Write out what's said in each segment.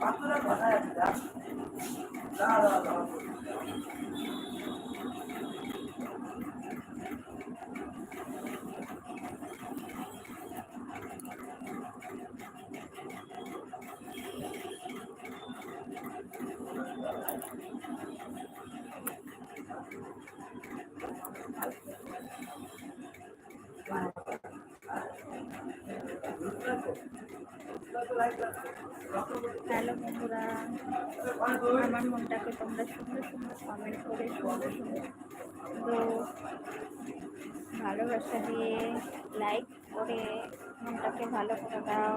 বাচ্চারা কথা একটা দাঁড়া দাঁড়া হ্যালো বন্ধুরা আমার মনটাকে তোমরা সুন্দর সুন্দর কমেন্ট করে সুন্দর সুন্দর তো ভালোবাসা দিয়ে লাইক করে মনটাকে ভালো করে দাও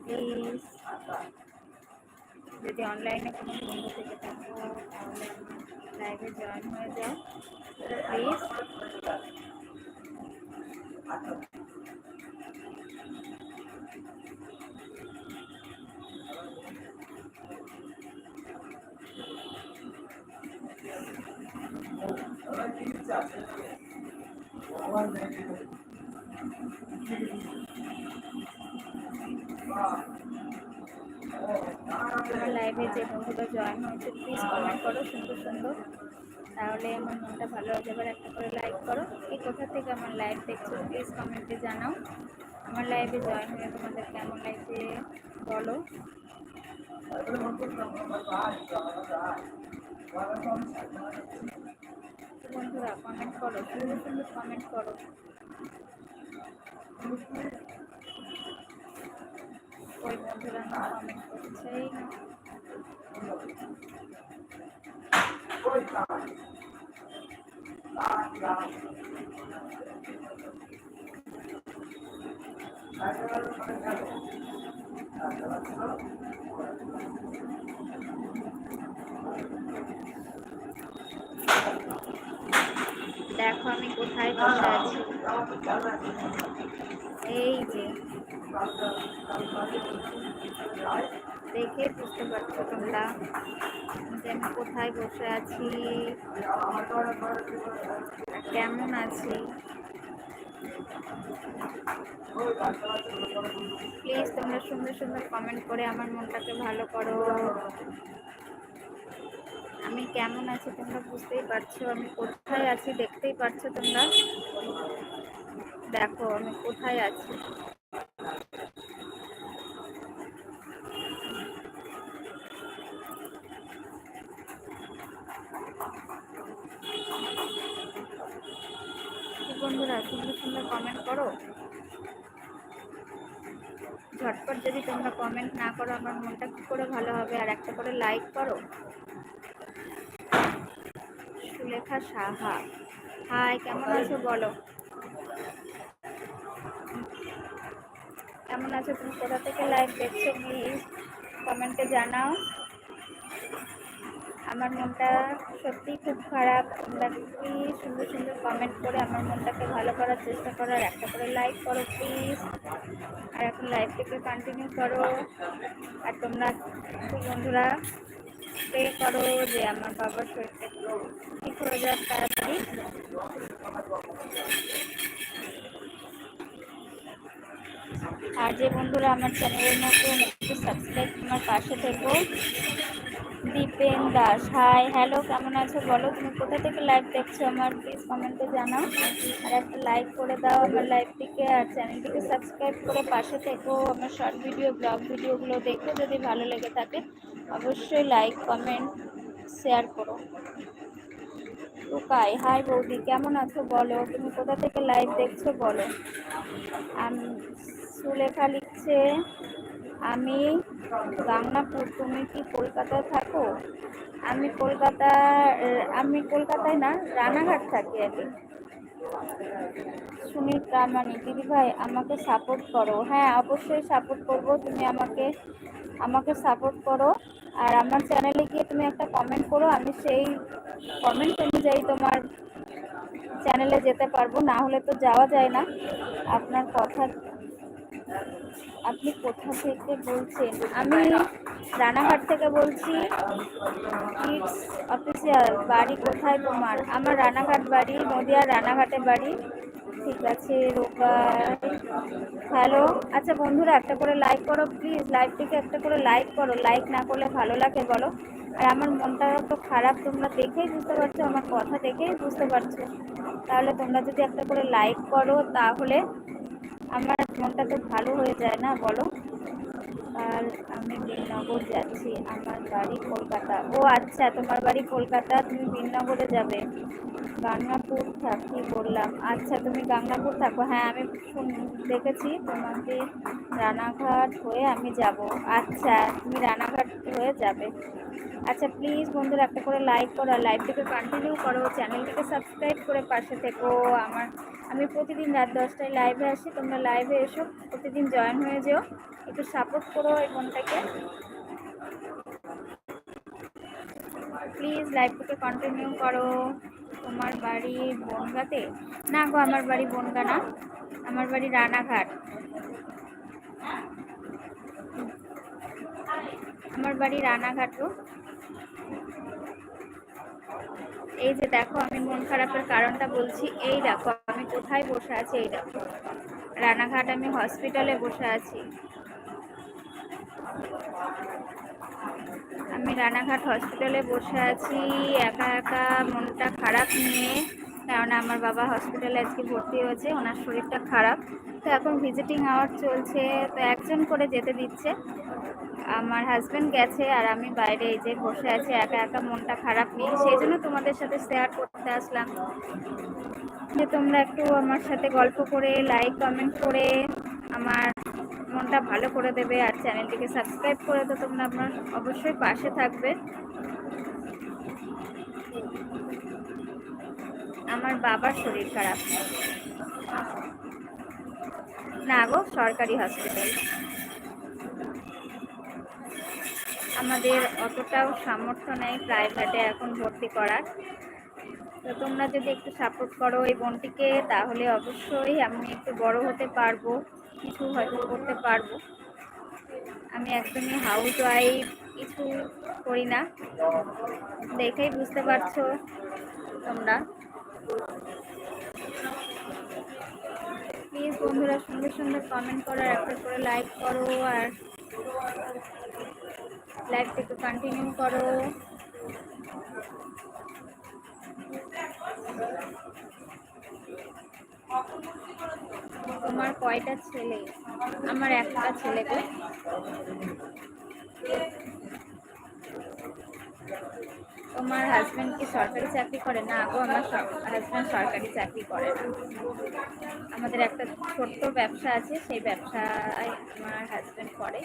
প্লিজ যদি অনলাইনে কোনো বন্ধু থেকে থাকো তাহলে লাইভে জয়েন হয়ে যাও প্লিজ আমার লাইভে যে বন্ধুরা জয়েন হয়েছে প্লিজ কমেন্ট করো, সুন্দর সুন্দর। তাহলে আমার মনটা ভালো হয়ে যাবে। একটা করে লাইক করো। এই কোথা থেকে আমার লাইভ দেখছ প্লিজ কমেন্টে জানাও। আমার লাইভে জয়েন হয়ে তোমাদের কেমন লাগছে বলো? বন্ধুরা কমেন্ট করো, সুন্দর সুন্দর কমেন্ট করো। ওই বন্ধুরা না কমেন্ট করছেই না দেখো আমি কোথায় বসে আছি। এই যে। দেখে বুঝতে পারছ তোমরা যে আমি কোথায় বসে আছি, কেমন আছি? প্লিজ তোমরা সুন্দর সুন্দর কমেন্ট করে আমার মনটাকে ভালো করো। আমি কেমন আছি তোমরা বুঝতেই পারছ? আমি কোথায় আছি দেখতেই পারছ তোমরা? দেখো, আমি কোথায় আছি কি বন্ধুরা সুন্দর সুন্দর কমেন্ট করো ঝটপট যদি তোমরা কমেন্ট না করো আমার মনটা কি করে ভালো হবে, আর একটা করে লাইক করো। সুলেখা সাহা। হাই কেমন আছো বলো? কেমন আছো? তুমি কোথা থেকে লাইভ দেখছ? প্লিজ কমেন্টে জানাও। আমার মনটা সত্যি খুব খারাপ। তোমরা কি সুন্দর সুন্দর কমেন্ট করে আমার মনটাকে ভালো করার চেষ্টা করো আর একটা করে লাইক করো প্লিজ আর এখন লাইভটাকে কন্টিনিউ করো। আর তোমরা বন্ধুরা প্রে করো যে আমার বাবার শরীরটা ঠিক হয়ে যাক তাড়াতাড়ি। আর যে বন্ধুরা আমার চ্যানেলের মতো একটু সাবস্ক্রাইব তোমার পাশে থেকো। দীপেন দাস হাই হ্যালো কেমন আছো? বলো, তুমি কোথা থেকে লাইভ দেখছ? আমার প্লিজ কমেন্টে জানাও। আর একটা লাইক করে দাও আমার লাইভটিকে আর চ্যানেলটিকে সাবস্ক্রাইব করে পাশে থেকো। আমার শর্ট ভিডিও ব্লগ ভিডিওগুলো দেখো, যদি ভালো লেগে থাকে, অবশ্যই লাইক কমেন্ট শেয়ার করো। টুকাই হাই বৌদি, কেমন আছো? বলো, তুমি কোথা থেকে লাইভ দেখছ? বলো। আমি, সুলেখা লিখছে আমি গাংনাপুর তুমি কি কলকাতায় থাকো? আমি কলকাতা আমি কলকাতায় না, রানাঘাট থাকি আমি সুনীল প্রামাণিক দিদি ভাই, আমাকে সাপোর্ট করো। হ্যাঁ অবশ্যই সাপোর্ট করব। তুমি আমাকে আমাকে সাপোর্ট করো। আর আমার চ্যানেলে গিয়ে তুমি একটা কমেন্ট করো। আমি সেই কমেন্ট অনুযায়ী তোমার চ্যানেলে যেতে পারব। না হলে তো যাওয়া যায় না। আপনার কথা আপনি কোথা থেকে বলছেন? আমি রানাঘাট থেকে বলছি ইটস অফিসিয়াল, বাড়ি কোথায় তোমার? আমার রানাঘাট বাড়ি, নদিয়ার রানাঘাটে বাড়ি। ঠিক আছে রোগাই হ্যালো? আচ্ছা বন্ধুরা, একটা করে লাইক করো প্লিজ লাইভটিকে একটা করে লাইক করো। লাইক না করলে ভালো লাগে বলো। আর আমার মনটা তো খারাপ, তোমরা দেখেই বুঝতে পারছ, আমার কথা দেখেই বুঝতে পারছ। তাহলে তোমরা যদি একটা করে লাইক করো, তাহলে আমার মনটা তো ভালো হয়ে যায় না বলো? আর আমি বিনগর যাচ্ছি, আমার বাড়ি কলকাতা। ও আচ্ছা তোমার বাড়ি কলকাতা, তুমি বিনগরে যাবে। গাঙ্গাপুর থাকি বললাম। আচ্ছা তুমি গাঙ্গাপুর থাকো। হ্যাঁ আমি দেখেছি তোমাকে রানাঘাট হয়ে আমি যাব। আচ্ছা তুমি রানাঘাট হয়ে যাবে। আচ্ছা প্লিজ বন্ধুরা, একটা করে লাইক করো লাইভটিকে কন্টিনিউ করো। চ্যানেলটিকে সাবস্ক্রাইব করে পাশে থেকো। আমার, আমি প্রতিদিন রাত দশটায় লাইভে আসি। তোমরা লাইভে এসো, প্রতিদিন জয়েন হয়ে যেও। একটু সাপোর্ট করো এই ফোনটাকে প্লিজ লাইভটিকে কন্টিনিউ করো। তোমার বাড়ি বনগাতে? না গো, আমার বাড়ি বনগা না। আমার বাড়ি রানাঘাট। আমার বাড়ি রানাঘাট গো। এই যে দেখো, আমি মন খারাপের কারণটা বলছি। এই দেখো, আমি কোথায় বসে আছি? এই দেখো। রানাঘাট আমি হসপিটালে বসে আছি। আমি রানাঘাট হসপিটালে বসে আছি, একা একা মনটা খারাপ নিয়ে। কারণ আমার বাবা হসপিটালে আজকে ভর্তি হয়েছে, ওনার শরীরটা খারাপ। তো এখন ভিজিটিং আওয়ার চলছে, তো একজন করে যেতে দিচ্ছে। আমার হাজব্যান্ড গেছে আর আমি বাইরে এই যে বসে আছি, একা একা মনটা খারাপ নিয়ে। সেই জন্য তোমাদের সাথে শেয়ার করতে আসলাম। যে তোমরা একটু আমার সাথে গল্প করে লাইক কমেন্ট করে আমার মনটা ভালো করে দেবে আর চ্যানেলটিকে সাবস্ক্রাইব করে তো তোমরা আমার অবশ্যই পাশে থাকবে। আমার বাবার শরীর খারাপ। না গো, সরকারি হসপিটাল আমাদের অতটাও সামর্থ্য নেই প্রাইভেটে এখন ভর্তি করার। তো তোমরা যদি একটু সাপোর্ট করো এই বোনটিকে, তাহলে অবশ্যই আমি একটু বড় হতে পারব। কিছু হয়তো করতে পারব। আমি একদমই হাউস ওয়াইফ কিছু করি না। দেখেই বুঝতে পারছ তোমরা। প্লিজ বন্ধুরা সুন্দর সুন্দর কমেন্ট করো একটা করে লাইক করো, আর লাইভটাকে কন্টিনিউ করো। তোমার কয়টা ছেলে? আমার একটা ছেলে গো। তোমার হাজবেন্ড কি সরকারি চাকরি করে? না গো, আমার হাজবেন্ড সরকারি চাকরি করে আমাদের একটা ছোট্ট ব্যবসা আছে, সেই ব্যবসায় আমার হাজবেন্ড করে।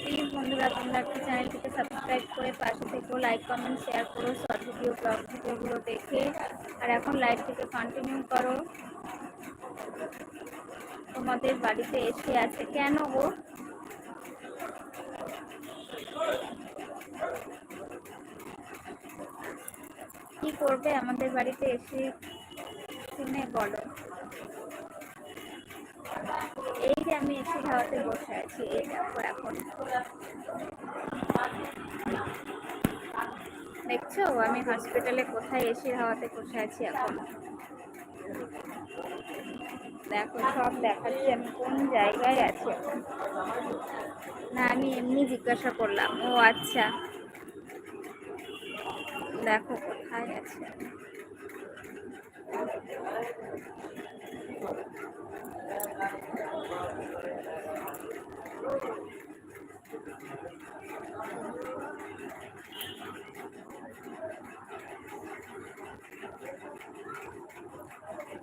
প্লিজ বন্ধুরা, তোমরা একটু চ্যানেলটিকে সাবস্ক্রাইব করে পাশে থেকো লাইক কমেন্ট শেয়ার করো শর্ট ভিডিও ব্লগ ভিডিওগুলো দেখে। আর এখন লাইভটিকে কন্টিনিউ করো। তোমাদের বাড়িতে এসে আছে কেন গো? কি করবে আমাদের বাড়িতে এসে? শুনে বলো। এই যে আমি এসি খাওয়াতে বসে আছি, এই দেখো এখন। দেখছ, আমি হসপিটালে কোথায় এসি হাওয়াতে বসে আছি এখন? দেখো, সব দেখাচ্ছি আমি কোন জায়গায় আছি না, আমি এমনি জিজ্ঞাসা করলাম, ও আচ্ছা। দেখো, কোথায় আছে?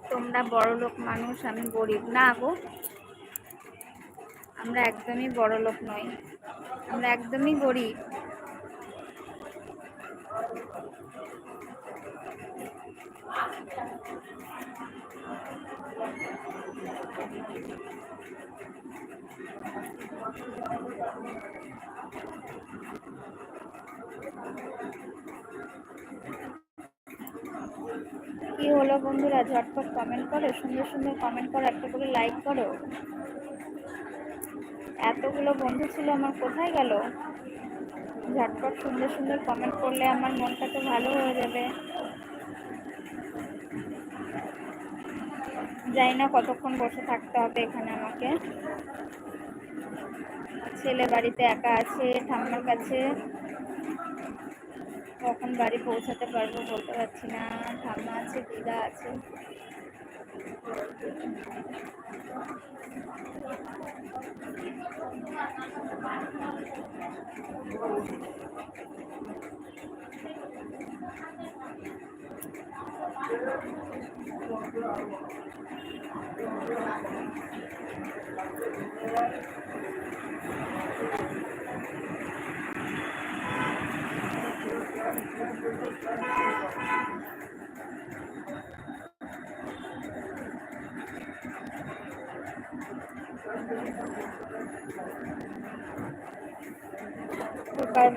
তোমরা বড় লোক মানুষ, আমি গরিব। না গো, আমরা একদমই বড় লোক নই। আমরা একদমই গরিব। কি হলো বন্ধুরা? ঝটপট কমেন্ট করো, সুন্দর সুন্দর কমেন্ট করো একটা করে লাইক করো। এতগুলো বন্ধু ছিল, আমার কোথায় গেল? ঝটপট সুন্দর সুন্দর কমেন্ট করলে আমার মনটা তো ভালো হয়ে যাবে। জানি না কতক্ষণ বসে থাকতে হবে এখানে আমাকে। ছেলে বাড়িতে একা আছে, ঠাম্মার কাছে। কখন বাড়ি পৌঁছাতে পারব বলতে পারছি না। ঠাম্মা আছে দিদা আছে। টুকাই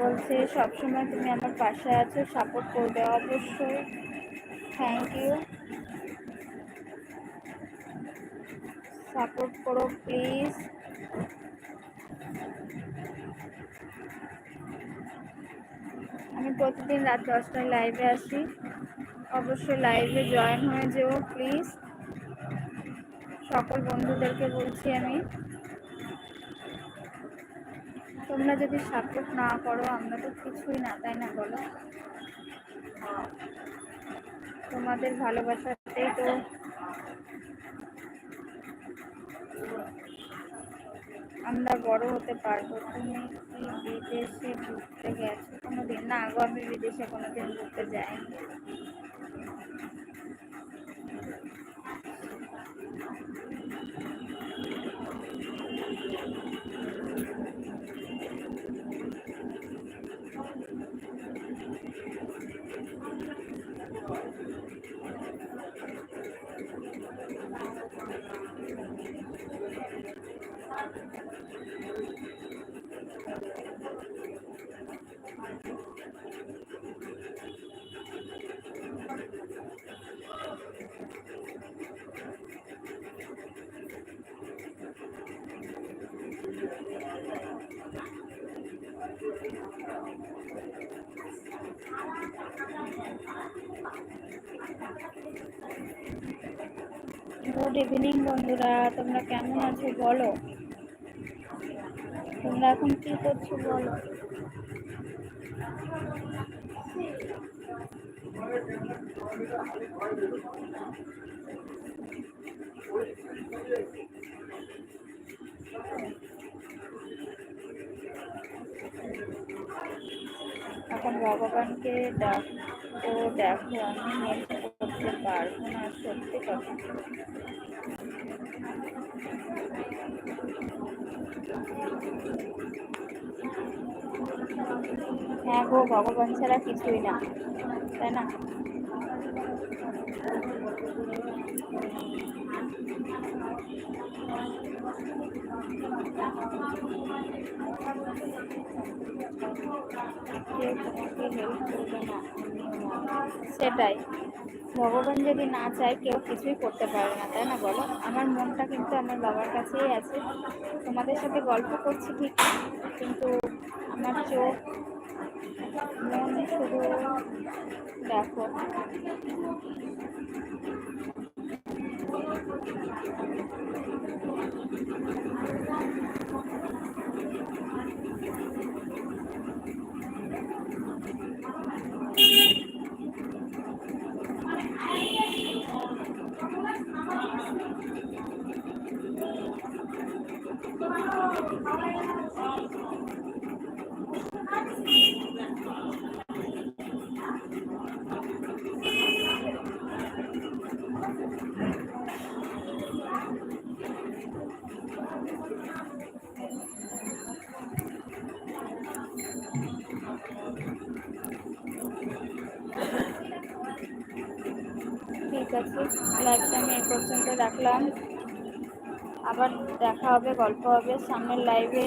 বলছে, সবসময় তুমি আমার পাশে আছো সাপোর্ট করবে অবশ্যই। থ্যাংক ইউ সাপোর্ট করো প্লিজ প্রতিদিন রাত দশটায় লাইভে আসি। অবশ্যই লাইভে জয়েন হয়ে যেও প্লিজ সকল বন্ধুদেরকে বলছি আমি। তোমরা যদি সাপোর্ট না করো, আমরা তো কিছুই না, তাই না বলো? তোমাদের ভালোবাসাতেই তো আমরা বড় হতে পারব, তুমি কি বিদেশে ঘুরতে গেছো? কোনোদিন? না আগো আমি বিদেশে কোনোদিন ঘুরতে যাইনি। গুড ইভিনিং বন্ধুরা। তোমরা কেমন আছো বলো? তোমরা এখন কি করছ বলো? এখন ভগবানকে ডাকো দেখো আমি হেল্প করতে পারব না, সত্যি কথা। হ্যাঁ গো, ভগবান ছাড়া কিছুই না। তাই না? সেটাই। ভগবান যদি না চায়, কেউ কিছুই করতে পারে না, তাই না বলো? আমার মনটা কিন্তু আমার বাবার কাছেই আছে। তোমাদের সাথে গল্প করছি ঠিক, কিন্তু আমার চোখ মন শুধু দেখো ঠিক আছে লাইভটা আমি এই পর্যন্ত রাখলাম। আবার দেখা হবে গল্প হবে। সামনের লাইভে